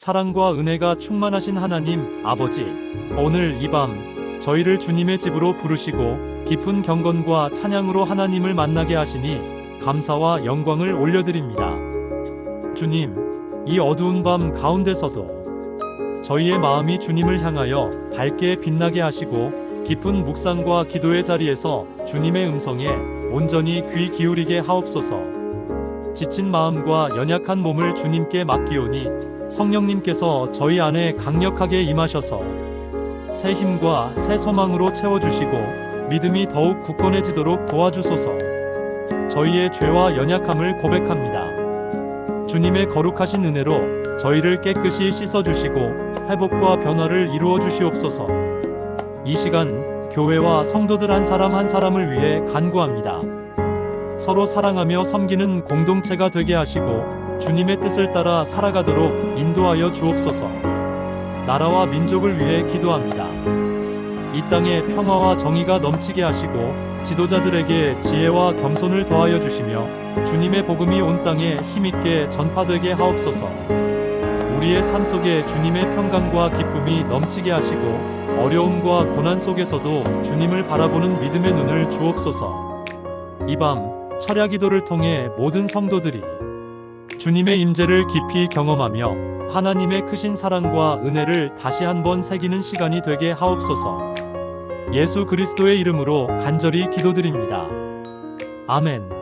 사랑과 은혜가 충만하신 하나님 아버지, 오늘 이 밤 저희를 주님의 집으로 부르시고 깊은 경건과 찬양으로 하나님을 만나게 하시니 감사와 영광을 올려드립니다. 주님, 이 어두운 밤 가운데서도 저희의 마음이 주님을 향하여 밝게 빛나게 하시고 깊은 묵상과 기도의 자리에서 주님의 음성에 온전히 귀 기울이게 하옵소서. 지친 마음과 연약한 몸을 주님께 맡기오니 성령님께서 저희 안에 강력하게 임하셔서 새 힘과 새 소망으로 채워주시고 믿음이 더욱 굳건해지도록 도와주소서. 저희의 죄와 연약함을 고백합니다. 주님의 거룩하신 은혜로 저희를 깨끗이 씻어주시고 회복과 변화를 이루어 주시옵소서. 이 시간 교회와 성도들 한 사람 한 사람을 위해 간구합니다. 서로 사랑하며 섬기는 공동체가 되게 하시고 주님의 뜻을 따라 살아가도록 인도하여 주옵소서. 나라와 민족을 위해 기도합니다. 이 땅에 평화와 정의가 넘치게 하시고 지도자들에게 지혜와 겸손을 더하여 주시며 주님의 복음이 온 땅에 힘있게 전파되게 하옵소서. 우리의 삶 속에 주님의 평강과 기쁨이 넘치게 하시고 어려움과 고난 속에서도 주님을 바라보는 믿음의 눈을 주옵소서. 이밤 철야 기도를 통해 모든 성도들이 주님의 임재를 깊이 경험하며 하나님의 크신 사랑과 은혜를 다시 한번 새기는 시간이 되게 하옵소서. 예수 그리스도의 이름으로 간절히 기도드립니다. 아멘.